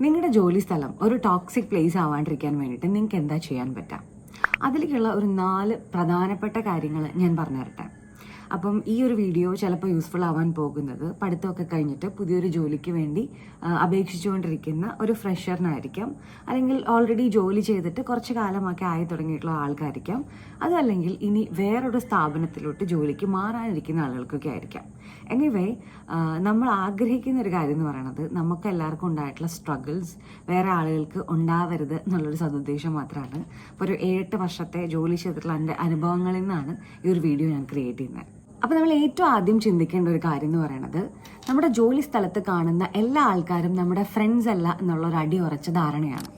നിങ്ങളുടെ ജോലി സ്ഥലം ഒരു ടോക്സിക് പ്ലേസ് ആവാണ്ടിരിക്കാൻ വേണ്ടിയിട്ട് നിങ്ങൾക്ക് എന്താ ചെയ്യാൻ പറ്റാം? അതിലേക്കുള്ള ഒരു നാല് പ്രധാനപ്പെട്ട കാര്യങ്ങൾ ഞാൻ പറഞ്ഞു തരട്ടെ. അപ്പം ഈ ഒരു വീഡിയോ ചിലപ്പോൾ യൂസ്ഫുൾ ആവാൻ പോകുന്നത് പഠിത്തമൊക്കെ കഴിഞ്ഞിട്ട് പുതിയൊരു ജോലിക്ക് വേണ്ടി അപേക്ഷിച്ചുകൊണ്ടിരിക്കുന്ന ഒരു ഫ്രഷറിനായിരിക്കാം അല്ലെങ്കിൽ ഓൾറെഡി ജോലി ചെയ്തിട്ട് കുറച്ച് കാലമൊക്കെ ആയി തുടങ്ങിയിട്ടുള്ള ആൾക്കായിരിക്കാം അതല്ലെങ്കിൽ ഇനി വേറൊരു സ്ഥാപനത്തിലോട്ട് ജോലിക്ക് മാറാനിരിക്കുന്ന ആളുകൾക്കൊക്കെ ആയിരിക്കാം. എനിവേ നമ്മൾ ആഗ്രഹിക്കുന്ന ഒരു കാര്യം എന്ന് പറയുന്നത് നമുക്ക് എല്ലാവർക്കും ഉണ്ടായിട്ടുള്ള സ്ട്രഗിൾസ് വേറെ ആളുകൾക്ക് ഉണ്ടാവരുത് എന്നുള്ളൊരു സതുദ്ദേശം മാത്രമാണ്. ഒരു ഏഴെട്ട് വർഷത്തെ ജോലി ചെയ്തിട്ടുള്ള എന്റെ അനുഭവങ്ങളിൽ നിന്നാണ് ഈ ഒരു വീഡിയോ ഞാൻ ക്രിയേറ്റ് ചെയ്യുന്നത്. അപ്പോൾ നമ്മൾ ഏറ്റവും ആദ്യം ചിന്തിക്കേണ്ട ഒരു കാര്യം എന്ന് പറയുന്നത് നമ്മുടെ ജോലി സ്ഥലത്ത് കാണുന്ന എല്ലാ ആൾക്കാരും നമ്മുടെ ഫ്രണ്ട്സ് അല്ല എന്നുള്ള ഒരു അടി ഉറച്ച ധാരണയാണ്.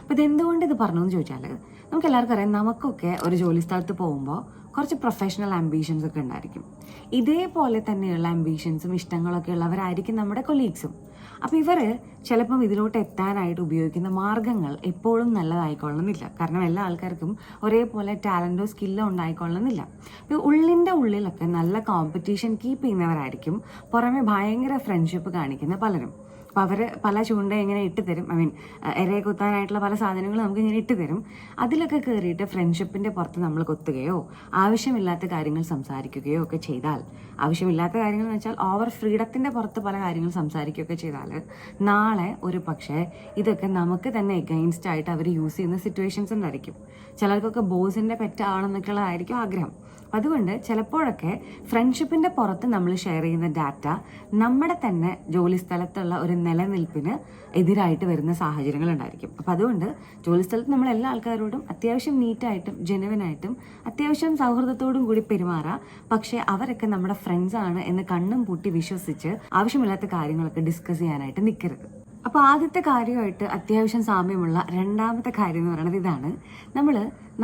അപ്പോൾ ഇതെന്തുകൊണ്ട് ഇത് പറഞ്ഞു എന്ന് ചോദിച്ചാൽ നമുക്ക് എല്ലാവർക്കും അറിയാം നമുക്കൊക്കെ ഒരു ജോലി സ്ഥലത്ത് പോകുമ്പോൾ കുറച്ച് പ്രൊഫഷണൽ ആംബീഷൻസ് ഒക്കെ ഉണ്ടായിരിക്കും. ഇതേപോലെ തന്നെയുള്ള ആംബീഷൻസും ഇഷ്ടങ്ങളൊക്കെ ഉള്ളവരായിരിക്കും നമ്മുടെ കൊലീഗ്സും അപ്പോൾ ഇവർ ചിലപ്പം ഇതിലോട്ട് എത്താനായിട്ട് ഉപയോഗിക്കുന്ന മാർഗങ്ങൾ എപ്പോഴും നല്ലതായിക്കൊള്ളുന്നില്ല. കാരണം എല്ലാ ആൾക്കാർക്കും ഒരേപോലെ ടാലന്റോ സ്കില്ലോ ഉണ്ടായിക്കൊള്ളുന്നില്ല. ഇപ്പോൾ ഉള്ളിന്റെ ഉള്ളിലൊക്കെ നല്ല കോമ്പറ്റീഷൻ കീപ്പ് ചെയ്യുന്നവരായിരിക്കും. പുറമെ ഭയങ്കര ഫ്രണ്ട്ഷിപ്പ് കാണിക്കുന്ന പലരും. അപ്പോൾ അവർ പല ചൂണ്ട ഇങ്ങനെ ഇട്ട് തരും. ഐ മീൻ ഇരയെ കുത്താനായിട്ടുള്ള പല സാധനങ്ങളും നമുക്ക് ഇങ്ങനെ ഇട്ട് തരും. അതിലൊക്കെ കയറിയിട്ട് ഫ്രണ്ട്ഷിപ്പിന്റെ പുറത്ത് നമ്മൾ കൊത്തുകയോ ആവശ്യമില്ലാത്ത കാര്യങ്ങൾ സംസാരിക്കുകയോ ഒക്കെ ചെയ്താൽ ആവശ്യമില്ലാത്ത കാര്യങ്ങൾ എന്ന് വെച്ചാൽ ഓവർ ഫ്രീഡത്തിന്റെ പുറത്ത് പല കാര്യങ്ങൾ സംസാരിക്കുകയൊക്കെ ചെയ്താൽ നാളെ ഒരു പക്ഷേ ഇതൊക്കെ നമുക്ക് തന്നെ എഗൈൻസ്റ്റ് ആയിട്ട് അവർ യൂസ് ചെയ്യുന്ന സിറ്റുവേഷൻസ് ഉണ്ടായിരിക്കും. ചിലർക്കൊക്കെ ബോസിന്റെ പെറ്റാണെന്നൊക്കെയുള്ളതായിരിക്കും ആഗ്രഹം. അതുകൊണ്ട് ചിലപ്പോഴൊക്കെ ഫ്രണ്ട്ഷിപ്പിന്റെ പുറത്ത് നമ്മൾ ഷെയർ ചെയ്യുന്ന ഡാറ്റ നമ്മുടെ തന്നെ ജോലി സ്ഥലത്തുള്ള ഒരു നിലനിൽപ്പിന് എതിരായിട്ട് വരുന്ന സാഹചര്യങ്ങൾ ഉണ്ടായിരിക്കും അപ്പം അതുകൊണ്ട് ജോലിസ്ഥലത്ത് നമ്മൾ എല്ലാ ആൾക്കാരോടും അത്യാവശ്യം നീറ്റായിട്ടും ജെനുവിനായിട്ടും അത്യാവശ്യം സൗഹൃദത്തോടും കൂടി പെരുമാറാം. പക്ഷേ അവരൊക്കെ നമ്മുടെ ഫ്രണ്ട്സ് ആണ് എന്ന് കണ്ണും പൂട്ടി വിശ്വസിച്ച് ആവശ്യമില്ലാത്ത കാര്യങ്ങളൊക്കെ ഡിസ്കസ് ചെയ്യാനായിട്ട് നിൽക്കരുത് അപ്പോൾ ആദ്യത്തെ കാര്യമായിട്ട് അത്യാവശ്യം സാമ്യമുള്ള രണ്ടാമത്തെ കാര്യം എന്ന് പറയുന്നത് ഇതാണ്. നമ്മൾ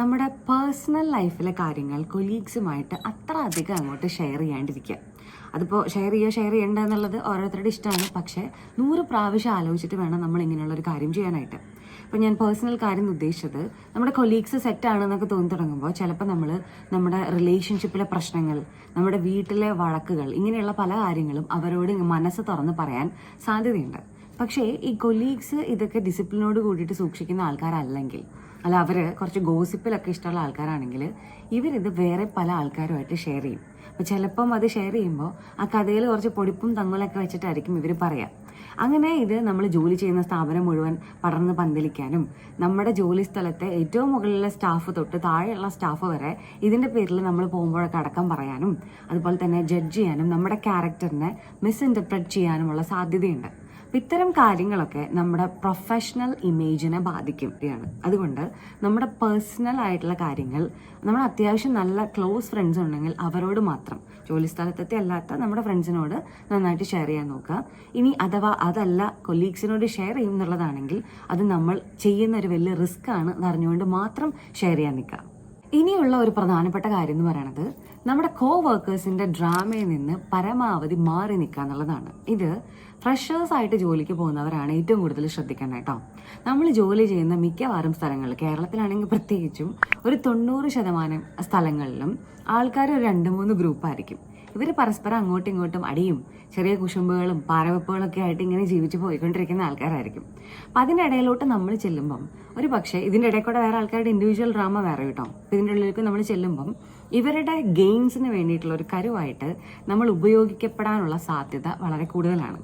നമ്മുടെ പേഴ്സണൽ ലൈഫിലെ കാര്യങ്ങൾ കൊലീഗ്സുമായിട്ട് അത്ര അധികം അങ്ങോട്ട് ഷെയർ ചെയ്യാണ്ടിരിക്കുക. അതിപ്പോൾ ഷെയർ ചെയ്യുക ഷെയർ ചെയ്യേണ്ട എന്നുള്ളത് ഓരോരുത്തരുടെ ഇഷ്ടമാണ്. പക്ഷേ നൂറ് പ്രാവശ്യം ആലോചിച്ചിട്ട് വേണം നമ്മൾ ഇങ്ങനെയുള്ള ഒരു കാര്യം ചെയ്യാനായിട്ട്. ഇപ്പം ഞാൻ പേഴ്സണൽ കാര്യം ഉദ്ദേശിച്ചത് നമ്മുടെ കൊലീഗ്സ് സെറ്റ് ആണെന്നൊക്കെ തോന്നി തുടങ്ങുമ്പോൾ ചിലപ്പോൾ നമ്മൾ നമ്മുടെ റിലേഷൻഷിപ്പിലെ പ്രശ്നങ്ങൾ നമ്മുടെ വീട്ടിലെ വഴക്കുകൾ ഇങ്ങനെയുള്ള പല കാര്യങ്ങളും അവരോട് മനസ്സ് തുറന്ന് പറയാൻ സാധ്യതയുണ്ട്. പക്ഷേ ഈ കൊലീഗ്സ് ഇതൊക്കെ ഡിസിപ്ലിനോട് കൂടിയിട്ട് സൂക്ഷിക്കുന്ന ആൾക്കാരല്ലെങ്കിൽ അല്ല അവർ കുറച്ച് ഗോസിപ്പിലൊക്കെ ഇഷ്ടമുള്ള ആൾക്കാരാണെങ്കിൽ ഇവരിത് വേറെ പല ആൾക്കാരുമായിട്ട് ഷെയർ ചെയ്യും. അപ്പോൾ ചിലപ്പം അത് ഷെയർ ചെയ്യുമ്പോൾ ആ കഥയിൽ കുറച്ച് പൊടിപ്പും തങ്ങലൊക്കെ വെച്ചിട്ടായിരിക്കും ഇവർ പറയാം. അങ്ങനെ ഇത് നമ്മൾ ജോലി ചെയ്യുന്ന സ്ഥാപനം മുഴുവൻ പടർന്ന് പന്തലിക്കാനും നമ്മുടെ ജോലി സ്ഥലത്തെ ഏറ്റവും മുകളിലെ സ്റ്റാഫ് തൊട്ട് താഴെയുള്ള സ്റ്റാഫ് വരെ ഇതിന്റെ പേരിൽ നമ്മൾ പോകുമ്പോഴൊക്കെ അടക്കം പറയാനും അതുപോലെ തന്നെ ജഡ്ജ് ചെയ്യാനും നമ്മുടെ ക്യാരക്ടറിനെ മിസ്ഇന്റർപ്രറ്റ് ചെയ്യാനുമുള്ള സാധ്യതയുണ്ട്. ഇത്തരം കാര്യങ്ങളൊക്കെ നമ്മുടെ പ്രൊഫഷണൽ ഇമേജിനെ ബാധിക്കുകയാണ്. അതുകൊണ്ട് നമ്മുടെ പേഴ്സണൽ ആയിട്ടുള്ള കാര്യങ്ങൾ നമ്മൾ അത്യാവശ്യം നല്ല ക്ലോസ് ഫ്രണ്ട്സ് ഉണ്ടെങ്കിൽ അവരോട് മാത്രം ജോലി സ്ഥലത്തെത്തി അല്ലാത്ത നമ്മുടെ ഫ്രണ്ട്സിനോട് നന്നായിട്ട് ഷെയർ ചെയ്യാൻ നോക്കുക. ഇനി അഥവാ അതല്ല കൊലീഗ്സിനോട് ഷെയർ ചെയ്യും എന്നുള്ളതാണെങ്കിൽ അത് നമ്മൾ ചെയ്യുന്ന ഒരു വലിയ റിസ്ക് ആണ് എന്നറിഞ്ഞുകൊണ്ട് മാത്രം ഷെയർ ചെയ്യാൻ നിൽക്കുക. ഇനിയുള്ള ഒരു പ്രധാനപ്പെട്ട കാര്യം എന്ന് പറയുന്നത് നമ്മുടെ കോ വർക്കേഴ്സിന്റെ ഡ്രാമയിൽ നിന്ന് പരമാവധി മാറി നിൽക്കുക എന്നുള്ളതാണ്. ഇത് ഫ്രഷേഴ്സ് ആയിട്ട് ജോലിക്ക് പോകുന്നവരാണ് ഏറ്റവും കൂടുതൽ ശ്രദ്ധിക്കേണ്ടത് കേട്ടോ. നമ്മൾ ജോലി ചെയ്യുന്ന മിക്കവാറും സ്ഥലങ്ങൾ കേരളത്തിലാണെങ്കിൽ പ്രത്യേകിച്ചും ഒരു തൊണ്ണൂറ് ശതമാനം സ്ഥലങ്ങളിലും ആൾക്കാർ ഒരു രണ്ട് മൂന്ന് ഗ്രൂപ്പായിരിക്കും ഇവർ പരസ്പരം അങ്ങോട്ടും ഇങ്ങോട്ടും അടിയും ചെറിയ കുശുമ്പുകളും പാരവെപ്പുകളൊക്കെ ആയിട്ട് ഇങ്ങനെ ജീവിച്ച് പോയിക്കൊണ്ടിരിക്കുന്ന ആൾക്കാരായിരിക്കും. അപ്പം അതിന്റെ ഇടയിലോട്ട് നമ്മൾ ചെല്ലുമ്പം ഒരു പക്ഷേ ഇതിന്റെ ഇടയിൽ കൂടെ വേറെ ആൾക്കാരുടെ ഇൻഡിവിജ്വൽ ഡ്രാമ വേറെ കിട്ടും. അപ്പം ഇതിന്റെ ഉള്ളിലേക്ക് നമ്മൾ ചെല്ലുമ്പം ഇവരുടെ ഗെയിംസിന് വേണ്ടിയിട്ടുള്ള ഒരു കരുവായിട്ട് നമ്മൾ ഉപയോഗിക്കപ്പെടാനുള്ള സാധ്യത വളരെ കൂടുതലാണ്.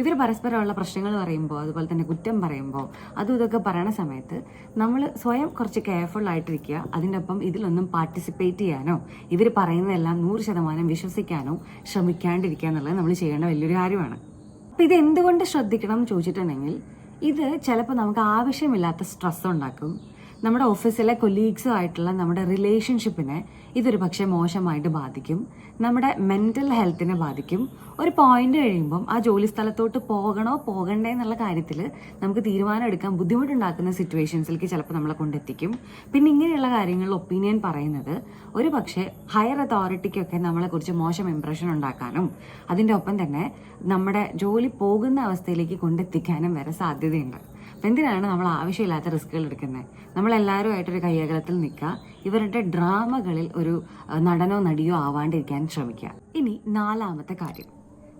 ഇവർ പരസ്പരമുള്ള പ്രശ്നങ്ങൾ പറയുമ്പോൾ അതുപോലെ തന്നെ കുറ്റം പറയുമ്പോൾ അതും ഇതൊക്കെ പറയണ സമയത്ത് നമ്മൾ സ്വയം കുറച്ച് കെയർഫുൾ ആയിട്ടിരിക്കുക. അതിന്റെ ഒപ്പം ഇതിലൊന്നും പാർട്ടിസിപ്പേറ്റ് ചെയ്യാനോ ഇവർ പറയുന്നതെല്ലാം നൂറ് ശതമാനം വിശ്വസിക്കാനോ ശ്രമിക്കാണ്ടിരിക്കുക എന്നുള്ളത് നമ്മൾ ചെയ്യേണ്ട വലിയൊരു കാര്യമാണ്. അപ്പോൾ ഇത് എന്തുകൊണ്ട് ശ്രദ്ധിക്കണം എന്ന് ചോദിച്ചിട്ടുണ്ടെങ്കിൽ ഇത് ചിലപ്പോൾ നമുക്ക് ആവശ്യമില്ലാത്ത സ്ട്രെസ് ഉണ്ടാക്കും. നമ്മുടെ ഓഫീസിലെ കൊലീഗ്സും ആയിട്ടുള്ള നമ്മുടെ റിലേഷൻഷിപ്പിനെ ഇതൊരു പക്ഷേ മോശമായിട്ട് ബാധിക്കും. നമ്മുടെ മെന്റൽ ഹെൽത്തിനെ ബാധിക്കും. ഒരു പോയിന്റ് കഴിയുമ്പം ആ ജോലി സ്ഥലത്തോട്ട് പോകണോ പോകണ്ടേ എന്നുള്ള കാര്യത്തിൽ നമുക്ക് തീരുമാനം എടുക്കാൻ ബുദ്ധിമുട്ടുണ്ടാക്കുന്ന സിറ്റുവേഷൻസിലേക്ക് ചിലപ്പോൾ നമ്മളെ കൊണ്ടെത്തിക്കും. പിന്നെ ഇങ്ങനെയുള്ള കാര്യങ്ങളിൽ ഒപ്പീനിയൻ പറയുന്നത് ഒരു പക്ഷേ ഹയർ അതോറിറ്റിക്കൊക്കെ നമ്മളെക്കുറിച്ച് മോശം ഇംപ്രഷൻ ഉണ്ടാക്കാനും അതിന്റെ ഒപ്പം തന്നെ നമ്മുടെ ജോലി പോകുന്ന അവസ്ഥയിലേക്ക് കൊണ്ടെത്തിക്കാനും വരെ സാധ്യതയുണ്ട്. എന്തിനാണ് നമ്മൾ ആവശ്യമില്ലാത്ത റിസ്കുകൾ എടുക്കുന്നത്? നമ്മളെല്ലാവരുമായിട്ടൊരു കയ്യകലത്തിൽ നിൽക്കുക ഇവരുടെ ഡ്രാമകളിൽ ഒരു നടനോ നടിയോ ആവാണ്ടിരിക്കാൻ ശ്രമിക്കുക. ഇനി നാലാമത്തെ കാര്യം.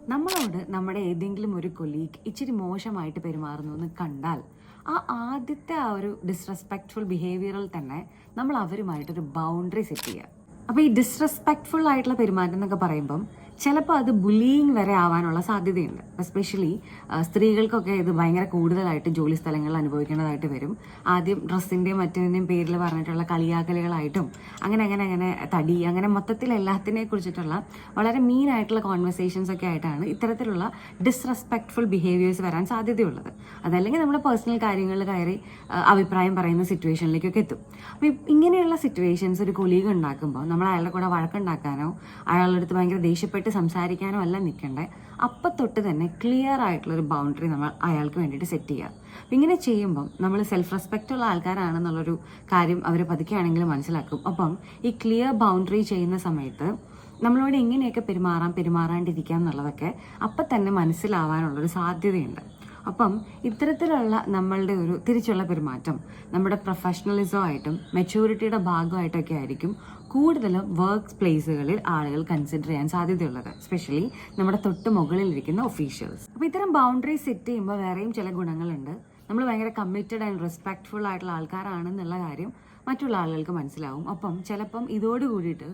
നമ്മളോട് നമ്മുടെ ഏതെങ്കിലും ഒരു കൊലീഗ് ഇച്ചിരി മോശമായിട്ട് പെരുമാറുന്നു എന്ന് കണ്ടാൽ ആ ആദ്യത്തെ ആ ഒരു ഡിസ്റെസ്പെക്ട്ഫുൾ ബിഹേവിയറിൽ തന്നെ നമ്മൾ അവരുമായിട്ടൊരു ബൗണ്ടറി സെറ്റ് ചെയ്യുക. അപ്പോൾ ഈ ഡിസ്റെസ്പെക്ട്ഫുൾ ആയിട്ടുള്ള പെരുമാറ്റം എന്നൊക്കെ പറയുമ്പം ചിലപ്പോൾ അത് ബുലിയിങ് വരെ ആവാനുള്ള സാധ്യതയുണ്ട്. എസ്പെഷ്യലി സ്ത്രീകൾക്കൊക്കെ ഇത് ഭയങ്കര കൂടുതലായിട്ട് ജോലി സ്ഥലങ്ങളിൽ അനുഭവിക്കേണ്ടതായിട്ട് വരും. ആദ്യം ഡ്രസ്സിന്റെയും മറ്റേതിന്റെയും പേരിൽ പറഞ്ഞിട്ടുള്ള കളിയാക്കലുകളായിട്ടും അങ്ങനെ അങ്ങനെ അങ്ങനെ തടി അങ്ങനെ മൊത്തത്തിൽ എല്ലാത്തിനെ കുറിച്ചിട്ടുള്ള വളരെ മീൻ ആയിട്ടുള്ള കോൺവെർസേഷൻസ് ഒക്കെ ആയിട്ടാണ് ഇത്തരത്തിലുള്ള ഡിസ്റെസ്പെക്ട്ഫുൾ ബിഹേവിയേഴ്സ് വരാൻ സാധ്യതയുള്ളത്. അതല്ലെങ്കിൽ നമ്മുടെ പേഴ്സണൽ കാര്യങ്ങളിൽ കയറി അഭിപ്രായം പറയുന്ന സിറ്റുവേഷനിലേക്കൊക്കെ എത്തും. അപ്പോൾ ഇങ്ങനെയുള്ള സിറ്റുവേഷൻസ് ഒരു കൊലീഗ് ഉണ്ടാക്കുമ്പോൾ നമ്മൾ അയാളുടെ കൂടെ വഴക്കുണ്ടാക്കാനോ അയാളുടെ അടുത്ത് ഭയങ്കര ദേഷ്യപ്പെട്ട് സംസാരിക്കാനോ അല്ല നിൽക്കണ്ടേ അപ്പം തൊട്ട് തന്നെ ക്ലിയർ ആയിട്ടുള്ളൊരു ബൗണ്ടറി നമ്മൾ അയാൾക്ക് വേണ്ടിയിട്ട് സെറ്റ് ചെയ്യുക അപ്പം ഇങ്ങനെ ചെയ്യുമ്പം നമ്മൾ സെൽഫ് റെസ്പെക്റ്റ് ഉള്ള ആൾക്കാരാണെന്നുള്ളൊരു കാര്യം അവർ പതുക്കെയാണെങ്കിൽ മനസ്സിലാക്കും. അപ്പം ഈ ക്ലിയർ ബൗണ്ടറി ചെയ്യുന്ന സമയത്ത് നമ്മളോട് എങ്ങനെയൊക്കെ പെരുമാറാം പെരുമാറാണ്ടിരിക്കാം എന്നുള്ളതൊക്കെ അപ്പം തന്നെ മനസ്സിലാവാനുള്ളൊരു സാധ്യതയുണ്ട്. അപ്പം ഇത്തരത്തിലുള്ള നമ്മളുടെ ഒരു തിരിച്ചുള്ള പെരുമാറ്റം നമ്മുടെ പ്രൊഫഷണലിസം ആയിട്ടും മെച്യൂരിറ്റിയുടെ ഭാഗമായിട്ടൊക്കെ ആയിരിക്കും കൂടുതലും വർക്ക് പ്ലേസുകളിൽ ആളുകൾ കൺസിഡർ ചെയ്യാൻ സാധ്യതയുള്ളത് സ്പെഷ്യലി നമ്മുടെ തൊട്ട് മുകളിലിരിക്കുന്ന ഒഫീഷ്യൽസ് അപ്പോൾ ഇത്തരം ബൗണ്ടറി സെറ്റ് ചെയ്യുമ്പോൾ വേറെയും ചില ഗുണങ്ങളുണ്ട്. നമ്മൾ ഭയങ്കര കമ്മിറ്റഡ് ആൻഡ് റെസ്പെക്ട്ഫുൾ ആയിട്ടുള്ള ആൾക്കാരാണെന്നുള്ള കാര്യം മറ്റുള്ള ആളുകൾക്ക് മനസ്സിലാവും. അപ്പം ചിലപ്പം ഇതോട് കൂടിയിട്ട്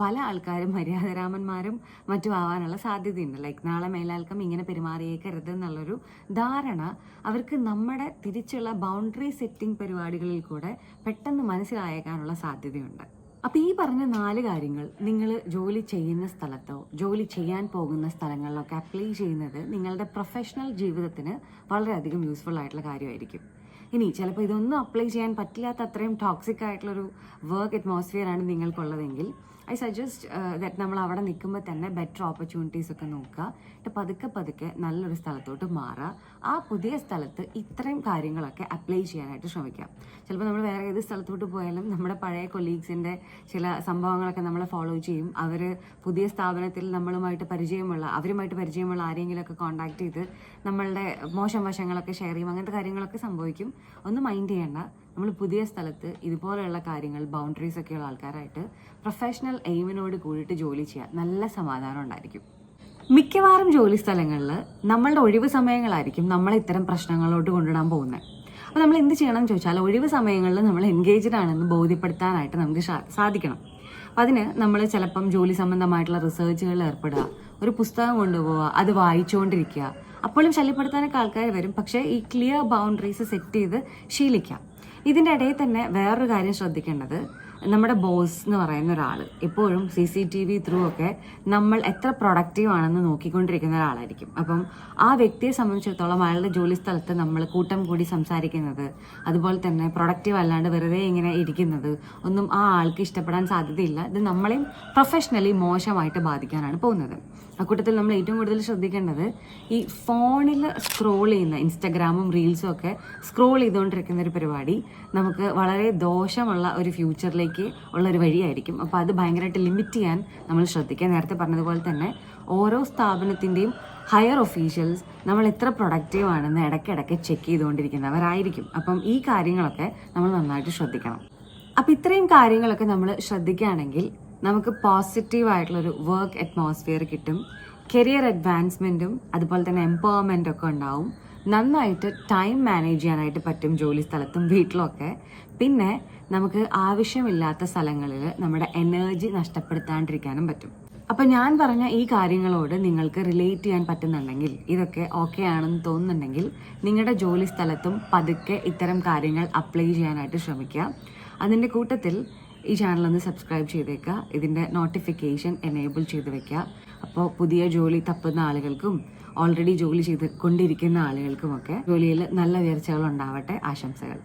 പല ആൾക്കാരും മര്യാദരാമന്മാരും മറ്റും ആവാനുള്ള സാധ്യതയുണ്ട്. ലൈക്ക് നാളെ മേലാൽക്കം ഇങ്ങനെ പെരുമാറിയേക്കരുത് എന്നുള്ളൊരു ധാരണ അവർക്ക് നമ്മുടെ തിരിച്ചുള്ള ബൗണ്ടറി സെറ്റിംഗ് പരിപാടികളിൽ കൂടെ പെട്ടെന്ന് മനസ്സിലായേക്കാനുള്ള സാധ്യതയുണ്ട്. അപ്പം ഈ പറഞ്ഞ നാല് കാര്യങ്ങൾ നിങ്ങൾ ജോലി ചെയ്യുന്ന സ്ഥലത്തോ ജോലി ചെയ്യാൻ പോകുന്ന സ്ഥലങ്ങളിലൊക്കെ അപ്ലൈ ചെയ്യുന്നത് നിങ്ങളുടെ പ്രൊഫഷണൽ ജീവിതത്തിന് വളരെയധികം യൂസ്ഫുൾ ആയിട്ടുള്ള കാര്യമായിരിക്കും. ഇനി ചിലപ്പോൾ ഇതൊന്നും അപ്ലൈ ചെയ്യാൻ പറ്റില്ലാത്ത അത്രയും ടോക്സിക് ആയിട്ടുള്ളൊരു വർക്ക് അറ്റ്മോസ്ഫിയർ ആണ് നിങ്ങൾക്കുള്ളതെങ്കിൽ. ഐ സജസ്റ്റ് ദാറ്റ് നമ്മൾ അവിടെ നിൽക്കുമ്പോൾ തന്നെ ബെറ്റർ ഓപ്പർച്യൂണിറ്റീസ് ഒക്കെ നോക്കുക. എന്നിട്ട് പതുക്കെ പതുക്കെ നല്ലൊരു സ്ഥലത്തോട്ട് മാറുക. ആ പുതിയ സ്ഥലത്ത് ഇത്രയും കാര്യങ്ങളൊക്കെ അപ്ലൈ ചെയ്യാനായിട്ട് ശ്രമിക്കാം. ചിലപ്പോൾ നമ്മൾ വേറെ ഏത് സ്ഥലത്തോട്ട് പോയാലും നമ്മുടെ പഴയ കൊലീഗ്സിന്റെ ചില സംഭവങ്ങളൊക്കെ നമ്മളെ ഫോളോ ചെയ്യും. അവർ പുതിയ സ്ഥാപനത്തിൽ നമ്മളുമായിട്ട് പരിചയമുള്ള അവരുമായിട്ട് പരിചയമുള്ള ആരെങ്കിലുമൊക്കെ കോൺടാക്ട് ചെയ്ത് നമ്മളുടെ മോശം വശങ്ങളൊക്കെ ഷെയർ ചെയ്യും. അങ്ങനത്തെ കാര്യങ്ങളൊക്കെ സംഭവിക്കും. ഒന്ന് മൈൻഡ് ചെയ്യേണ്ട. നമ്മൾ പുതിയ സ്ഥലത്ത് ഇതുപോലെയുള്ള കാര്യങ്ങൾ ബൗണ്ടറീസ് ഒക്കെയുള്ള ആൾക്കാരായിട്ട് പ്രൊഫഷണൽ എയിമിനോട് കൂടിയിട്ട് ജോലി ചെയ്യാൻ നല്ല സമാധാനം ഉണ്ടായിരിക്കും. മിക്കവാറും ജോലി സ്ഥലങ്ങളിൽ നമ്മളുടെ ഒഴിവ് സമയങ്ങളായിരിക്കും നമ്മളെ ഇത്തരം പ്രശ്നങ്ങളോട്ട് കൊണ്ടിടാൻ പോകുന്നത് അപ്പോൾ നമ്മൾ എന്ത് ചെയ്യണം എന്ന് ചോദിച്ചാൽ ഒഴിവ് സമയങ്ങളിൽ നമ്മൾ എൻഗേജ്ഡ് ആണെന്ന് ബോധ്യപ്പെടുത്താനായിട്ട് നമുക്ക് സാധിക്കണം. അതിന് നമ്മൾ ചിലപ്പം ജോലി സംബന്ധമായിട്ടുള്ള റിസർച്ചുകളിൽ ഏർപ്പെടുക ഒരു പുസ്തകം കൊണ്ടുപോവുക അത് വായിച്ചുകൊണ്ടിരിക്കുക. അപ്പോഴും ശല്യപ്പെടുത്താനൊക്കെ ആൾക്കാർ വരും. പക്ഷേ ഈ ക്ലിയർ ബൗണ്ടറീസ് സെറ്റ് ചെയ്ത് ശീലിക്കാം. ഇതിന്റെ ഇടയിൽ തന്നെ വേറൊരു കാര്യം ശ്രദ്ധിക്കേണ്ടത്. നമ്മുടെ ബോസ് എന്ന് പറയുന്ന ഒരാൾ എപ്പോഴും C C T V through ഒക്കെ നമ്മൾ എത്ര പ്രൊഡക്റ്റീവ് ആണെന്ന് നോക്കിക്കൊണ്ടിരിക്കുന്ന ഒരാളായിരിക്കും. അപ്പം ആ വ്യക്തിയെ സംബന്ധിച്ചിടത്തോളം അയാളുടെ ജോലി സ്ഥലത്ത് നമ്മൾ കൂട്ടം കൂടി സംസാരിക്കുന്നത് അതുപോലെ തന്നെ പ്രൊഡക്റ്റീവ് അല്ലാണ്ട് വെറുതെ ഇങ്ങനെ ഇരിക്കുന്നത് ഒന്നും ആ ആൾക്ക് ഇഷ്ടപ്പെടാൻ സാധ്യതയില്ല. ഇത് നമ്മളെയും പ്രൊഫഷണലി മോശമായിട്ട് ബാധിക്കാനാണ് പോകുന്നത്. അക്കൂട്ടത്തിൽ നമ്മൾ ഏറ്റവും കൂടുതൽ ശ്രദ്ധിക്കേണ്ടത് ഈ ഫോണിൽ സ്ക്രോൾ ചെയ്യുന്ന ഇൻസ്റ്റഗ്രാമും റീൽസും ഒക്കെ സ്ക്രോൾ ചെയ്തുകൊണ്ടിരിക്കുന്ന ഒരു പരിപാടി നമുക്ക് വളരെ ദോഷമുള്ള ഒരു ഫ്യൂച്ചറിലേക്ക് ഉള്ള ഒരു വഴിയായിരിക്കും. അപ്പോൾ അത് ഭയങ്കരമായിട്ട് ലിമിറ്റ് ചെയ്യാൻ നമ്മൾ ശ്രദ്ധിക്കുക. നേരത്തെ പറഞ്ഞതുപോലെ തന്നെ ഓരോ സ്ഥാപനത്തിന്റെയും ഹയർ ഒഫീഷ്യൽസ് നമ്മൾ എത്ര പ്രൊഡക്റ്റീവ് ആണെന്ന് ഇടയ്ക്കിടയ്ക്ക് ചെക്ക് ചെയ്തുകൊണ്ടിരിക്കുന്നവരായിരിക്കും. അപ്പം ഈ കാര്യങ്ങളൊക്കെ നമ്മൾ നന്നായിട്ട് ശ്രദ്ധിക്കണം. അപ്പം ഇത്രയും കാര്യങ്ങളൊക്കെ നമ്മൾ ശ്രദ്ധിക്കുകയാണെങ്കിൽ നമുക്ക് പോസിറ്റീവ് ആയിട്ടുള്ളൊരു വർക്ക് അറ്റ്മോസ്ഫിയർ കിട്ടും. കരിയർ അഡ്വാൻസ്മെന്റും അതുപോലെ തന്നെ എംപവർമെന്റ് ഒക്കെ ഉണ്ടാവും. നന്നായിട്ട് ടൈം മാനേജ് ചെയ്യാനായിട്ട് പറ്റും ജോലി സ്ഥലത്തും വീട്ടിലൊക്കെ. പിന്നെ നമുക്ക് ആവശ്യമില്ലാത്ത സ്ഥലങ്ങളിൽ നമ്മുടെ എനർജി നഷ്ടപ്പെടുത്താണ്ടിരിക്കാനും പറ്റും. അപ്പം ഞാൻ പറഞ്ഞ ഈ കാര്യങ്ങളോട് നിങ്ങൾക്ക് റിലേറ്റ് ചെയ്യാൻ പറ്റുന്നുണ്ടെങ്കിൽ ഇതൊക്കെ ഓക്കെ ആണെന്ന് തോന്നുന്നുണ്ടെങ്കിൽ നിങ്ങളുടെ ജോലി സ്ഥലത്തും പതുക്കെ ഇത്തരം കാര്യങ്ങൾ അപ്ലൈ ചെയ്യാനായിട്ട് ശ്രമിക്കുക. അതിന്റെ കൂട്ടത്തിൽ ഈ ചാനൽ ഒന്ന് സബ്സ്ക്രൈബ് ചെയ്തേക്കുക. ഇതിന്റെ നോട്ടിഫിക്കേഷൻ എനേബിൾ ചെയ്ത് വെക്കുക. അപ്പോൾ പുതിയ ജോലി തപ്പുന്ന ആളുകൾക്കും ഓൾറെഡി ജോലി ചെയ്ത് കൊണ്ടിരിക്കുന്ന ആളുകൾക്കുമൊക്കെ ജോലിയിൽ നല്ല ഉയർച്ചകൾ ഉണ്ടാവട്ടെ ആശംസകൾ.